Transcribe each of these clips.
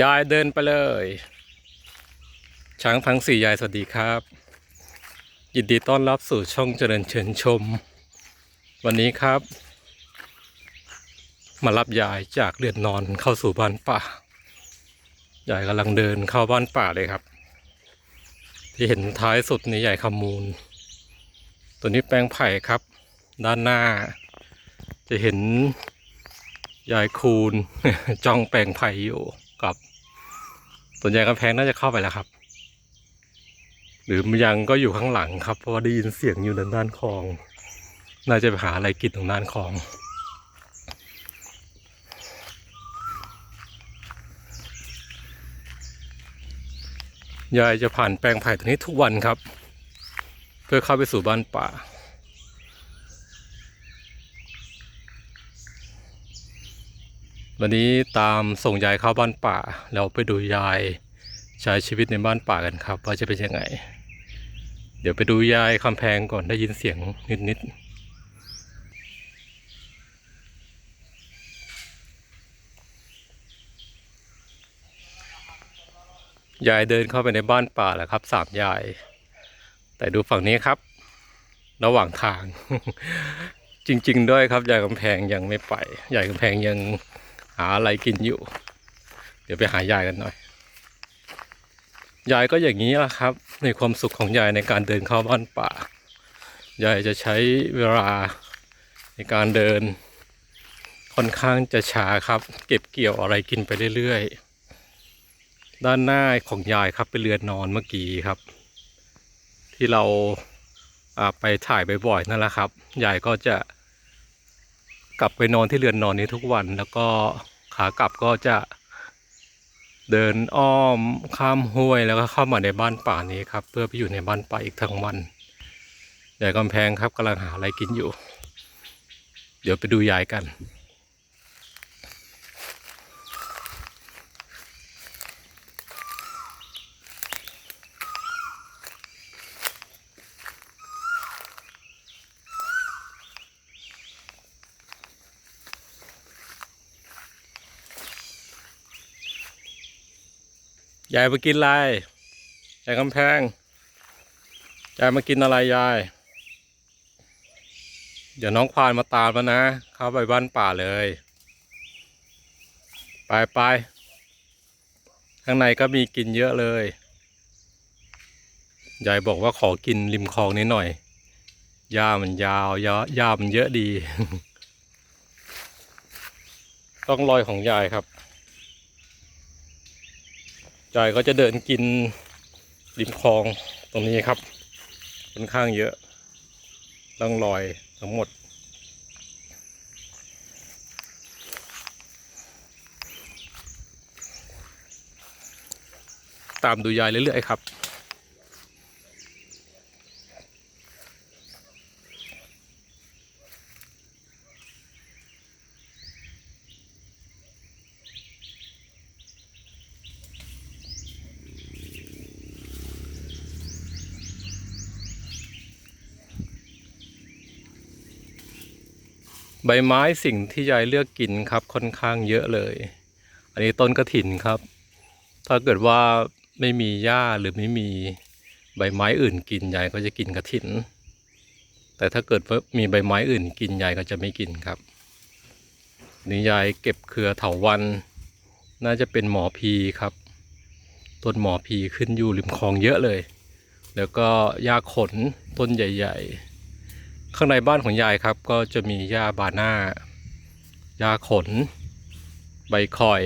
ยายเดินไปเลย ช้างทั้งสี่ยายสวัสดีครับ ยินดีต้อนรับสู่ช่องเจริญเชิญชม วันนี้ครับ มารับยายจากเรือนนอนเข้าสู่บ้านป่ายายกำลังเดินเข้าบ้านป่าเลยครับ ที่เห็นท้ายสุดนี่ใหญ่ขมูล ตัวนี้แปลงไผ่ครับ ด้านหน้า จะเห็นยายคูณจ้องแปลงไผ่อยู่ กับส่วนใหญ่กำแพงน่าจะเข้าไปแล้วครับ หรือยังก็อยู่ข้างหลังครับ เพราะว่าได้ยินเสียงอยู่ด้านด้านคลอง น่าจะไปหาอะไรกินตรงด้านคลอง ยายจะผ่านแปลงไผ่ตรงนี้ทุกวันครับ เพื่อเข้าไปสู่บ้านป่า วันนี้ตามส่งยายเข้าบ้านป่าแล้วไปดูยายใช้ชีวิตในบ้านป่ากันครับ ว่าจะเป็นยังไง เดี๋ยวไปดูยายคำแพงก่อนได้ยินเสียงนิดๆยายเดินเข้าไปในบ้านป่าแล้วครับสามยาย แต่ดูฝั่งนี้ครับ ระหว่างทาง จริง ๆ ด้วยครับยายกำแพงยังไม่ไปยายกำแพงยังาอะไรกินอยู่ เดี๋ยวไปหายายกันหน่อย ยายก็อย่างนี้ละครับ ในความสุขของยายในการเดินเข้าบ้านป่า ยายจะใช้เวลาในการเดิน ค่อนข้างจะช้าครับ เก็บเกี่ยวอะไรกินไปเรื่อยๆ ด้านหน้าของยายครับเป็นเรือนนอนเมื่อกี้ครับ ที่เราไปถ่ายบ่อยๆนั่นแหละครับ ยายก็จะกลับไปนอนที่เรือนนอนนี้ทุกวันแล้วก็ ขากลับก็จะเดินอ้อมข้ามห้วยแล้วก็เข้ามาในบ้านป่านี้ครับ เพื่อไปอยู่ในบ้านป่าอีกทั้งวันยายกำแพงครับกำลังหาอะไรกินอยู่ เดี๋ยวไปดูยายกัน ยายมากินอะไรยายกำแพงยายมากินอะไรยาย เดี๋ยวน้องควานมาตามแล้วนะ เข้าไปบ้านป่าเลย ไปไปข้างในก็มีกินเยอะเลย ยายบอกว่าขอกินริมคลองนิดหน่อย หญ้ามันยาวหญ้าหญ้ามันเยอะดี ต้องรอยของยายครับ จอยก็จะเดินกินริมคลองตรงนี้ครับค่อนข้างเยอะต้องลอยทั้งหมด ตามดูยายเรื่อยๆครับ ใบไม้สิ่งที่ยายเลือกกินครับค่อนข้างเยอะเลย อันนี้ต้นกระถินครับ ถ้าเกิดว่าไม่มีหญ้าหรือไม่มีใบไม้อื่นกินยายก็จะกินกระถิน แต่ถ้าเกิดว่ามีใบไม้อื่นกินยายก็จะไม่กินครับนี่ยายเก็บเครือเถาวัน น่าจะเป็นหมอพีครับต้นหมอพีขึ้นอยู่ริมคลองเยอะเลย แล้วก็หญ้าขนต้นใหญ่ ๆ ข้างในบ้านของยายครับ ก็จะมีหญ้าบาน่าหญ้าขน ใบคอย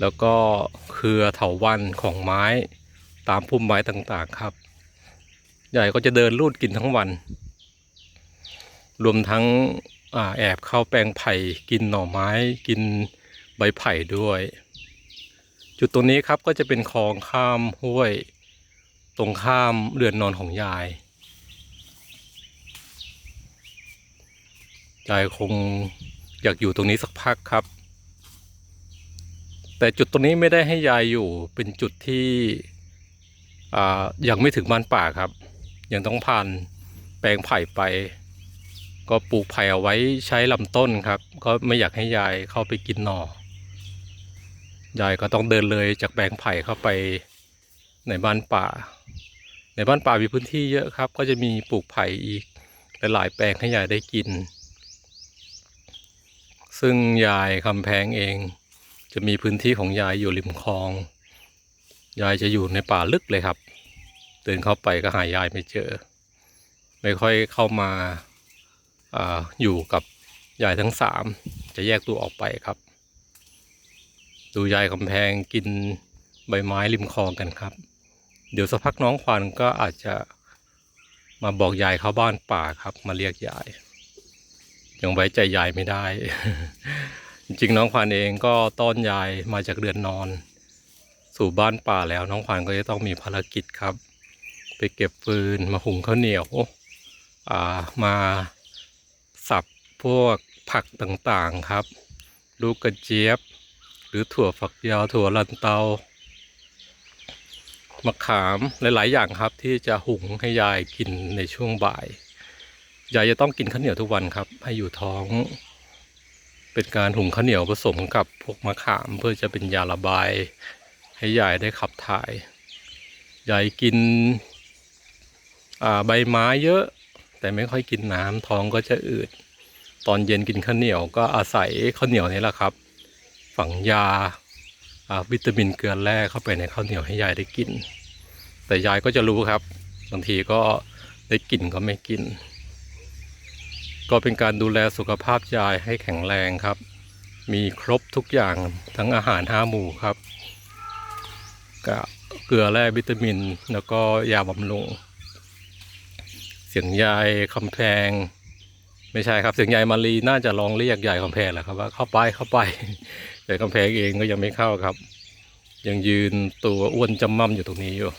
แล้วก็เครือเถาวันของไม้ตามพุ่มไม้ต่างๆครับ ยายก็จะเดินลูดกินทั้งวัน รวมทั้งอแอบเข้าแปลงไผ่กินหน่อไม้กินใบไผ่ด้วย จุดตรงนี้ครับก็จะเป็นคลองข้ามห้วย ตรงข้ามเรือนนอนของยาย ยายคงอยากอยู่ตรงนี้สักพักครับ แต่จุดตรงนี้ไม่ได้ให้ยายอยู่เป็นจุดที่ยังไม่ถึงบ้านป่าครับ ยังต้องผ่านแปลงไผ่ไป ก็ปลูกไผ่เอาไว้ใช้ลำต้นครับ ก็ไม่อยากให้ยายเข้าไปกินหน่อยายก็ต้องเดินเลยจากแปลงไผ่เข้าไปในบ้านป่า ในบ้านป่ามีพื้นที่เยอะครับ ก็จะมีปลูกไผ่อีกหลายๆแปลงให้ยายได้กิน ซึ่งยายคำแพงเอง จะมีพื้นที่ของยายอยู่ริมคลอง ยายจะอยู่ในป่าลึกเลยครับ เดินเข้าไปก็หายายไม่เจอ ไม่ค่อยเข้ามาอาอยู่กับยายทั้งสามจะแยกตัวออกไปครับ ดูยายคำแพงกินใบไม้ริมคลองกันครับ เดี๋ยวสักพักน้องควานก็อาจจะมาบอกยายเข้าบ้านป่าครับ มาเรียกยาย ยังไว้ใจยายไม่ได้ จริงๆน้องควานเองก็ต้อนยายมาจากเรือนนอน สู่บ้านป่าแล้วน้องควานก็จะต้องมีภารกิจครับ ไปเก็บฟืนมาหุงข้าวเหนียวอ่ามาสับพวกผักต่างๆครับ ลูกกระเจี๊ยบ หรือถั่วฝักยาวถั่วลันเตามะขามหลาย ๆ อย่างครับที่จะหุงให้ยายกินในช่วงบ่าย ยายจะต้องกินข้าวเหนียวทุกวันครับ ให้อยู่ท้อง เป็นการหุงข้าวเหนียวผสมกับพวกมะขาม เพื่อจะเป็นยาระบาย ให้ยายได้ขับถ่าย ยายกินใบไม้เยอะ แต่ไม่ค่อยกินน้ำท้องก็จะอืด ตอนเย็นกินข้าวเหนียวก็อาศัยข้าวเหนียวนี่แหละครับ ฝังยาวิตามินเกลือแร่เข้าไปในข้าวเหนียวให้ยายได้กิน แต่ยายก็จะรู้ครับบางทีก็ได้กินก็ไม่กิน ก็เป็นการดูแลสุขภาพยายให้แข็งแรงครับ มีครบทุกอย่างทั้งอาหารห้าหมู่ครับกับเกลือแร่วิตามิน แล้วก็ยาบำรุง เสียงยายคำแพง ไม่ใช่ครับ เสียงยายมารีน่าจะลองเรียกยายคำแพงแหละครับว่าเข้าไปเข้าไปยายคำแพงเองก็ยังไม่เข้าครับ ยังยืนตัวอ้วนจำม่ำอยู่ตรงนี้อยู่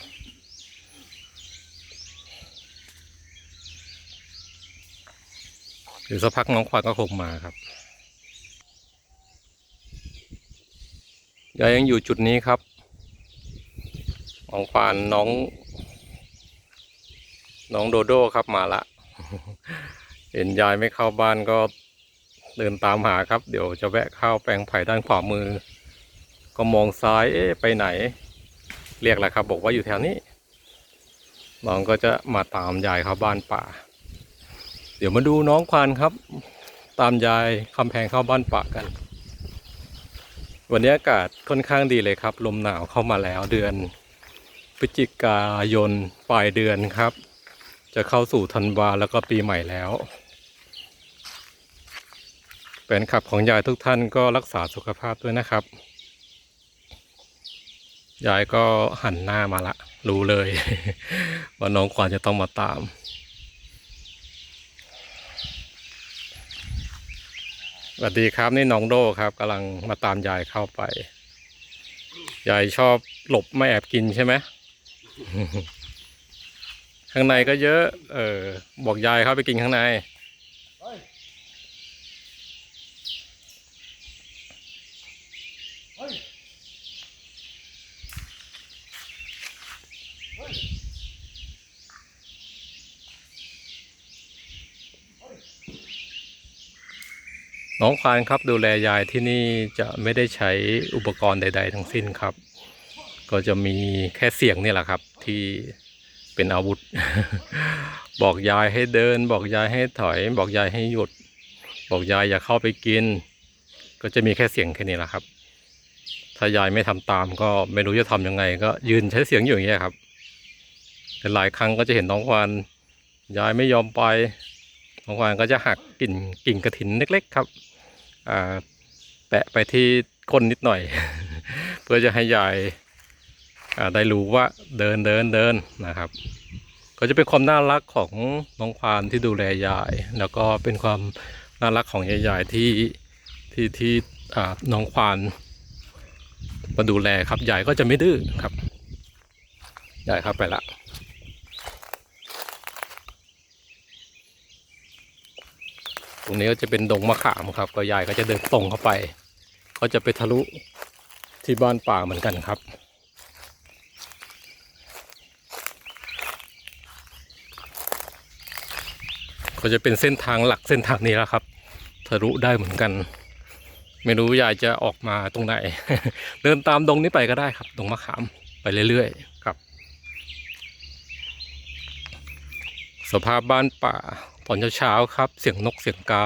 เดี๋ยวสักพักน้องควานก็คงมาครับยายยังอยู่จุดนี้ครับน้องควานน้อง น้องโดโดครับมาละ เห็นยายไม่เข้าบ้านก็เดินตามหาครับ เดี๋ยวจะแวะเข้าแปลงไผ่ด้านขวามือ ก็มองซ้าย เอ๊ะไปไหน เรียกแหละครับ บอกว่าอยู่แถวนี้ น้องก็จะมาตามยายเข้าบ้านป่า เดี๋ยวมาดูน้องควานครับ ตามยายคำแพงเข้าบ้านป่ากัน วันนี้อากาศค่อนข้างดีเลยครับ ลมหนาวเข้ามาแล้วเดือนพฤศจิกายนปลายเดือนครับ จะเข้าสู่ธันวาแล้วก็ปีใหม่แล้วแฟนคลับของยายทุกท่านก็รักษาสุขภาพด้วยนะครับ ยายก็หันหน้ามาละ รู้เลย ว่าน้องควานจะต้องมาตาม สวัสดีครับนี่น้องโดครับกำลังมาตามยายเข้าไป ยายชอบหลบไม่แอบกินใช่ไหมข้างในก็เยอะ เออ บอกยายเข้าไปกินข้างใน น้องควานครับดูแลยายที่นี่จะไม่ได้ใช้อุปกรณ์ใด ๆ ทั้งสิ้นครับ ก็จะมีแค่เสียงนี่แหละครับ ที่เป็นอาวุธ บอกยายให้เดิน บอกยายให้ถอย บอกยายให้หยุด บอกยายอย่าเข้าไปกิน ก็จะมีแค่เสียงแค่นี้แหละครับ ถ้ายายไม่ทำตามก็ไม่รู้จะทำยังไง ก็ยืนใช้เสียงอยู่อย่างเงี้ยครับแต่หลายครั้งก็จะเห็นน้องควานยายไม่ยอมไป น้องควานก็จะหักกิ่งกิ่งกระถินเล็กๆครับแปะไปที่ก้นนิดหน่อย เพื่อจะให้ยายได้รู้ว่าเดินเดินเดินนะครับ ก็จะเป็นความน่ารักของน้องควานที่ดูแลยาย แล้วก็เป็นความน่ารักของยายๆที่ที่ที่น้องควานมาดูแลครับยายก็จะไม่ดื้อครับยายครับไปละ ตรงนี้ก็จะเป็นดงมะขามครับก็ยายก็จะเดินตรงเข้าไป ก็จะไปทะลุที่บ้านป่าเหมือนกันครับ ก็จะเป็นเส้นทางหลักเส้นทางนี้แล้วครับ ทะลุได้เหมือนกัน ไม่รู้ยายจะออกมาตรงไหน เดินตามดงนี้ไปก็ได้ครับดงมะขามไปเรื่อยๆครับ สภาพบ้านป่า ตอนเช้าๆครับ เสียงนกเสียงกา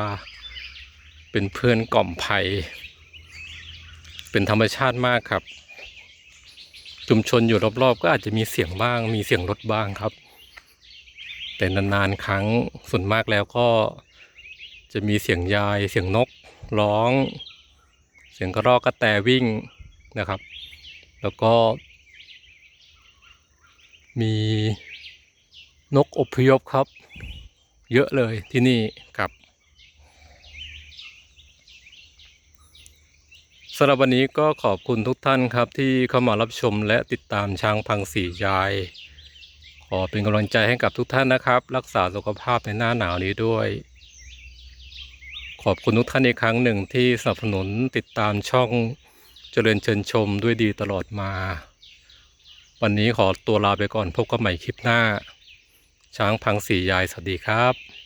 เป็นเพื่อนกล่อมภัยเป็นธรรมชาติมากครับ ชุมชนอยู่รอบๆ ก็อาจจะมีเสียงบ้าง มีเสียงรถบ้างครับ แต่นานๆครั้งส่วนมากแล้วก็จะมีเสียงยาย เสียงนกร้อง เสียงกระรอกกระแตวิ่งนะครับ แล้วก็ มีนกอพยพครับ เยอะเลยที่นี่ครับสำหรับวันนี้ก็ขอบคุณทุกท่านครับที่เข้ามารับชมและติดตามช้างพังสียาย ขอเป็นกำลังใจให้กับทุกท่านนะครับ รักษาสุขภาพในหน้าหนาวนี้ด้วย ขอบคุณทุกท่านอีกครั้งหนึ่งที่สนับสนุนติดตามช่องเจริญเชิญชมด้วยดีตลอดมา วันนี้ขอตัวลาไปก่อนพบกันใหม่คลิปหน้า ช้างพังสียายสวัสดีครับ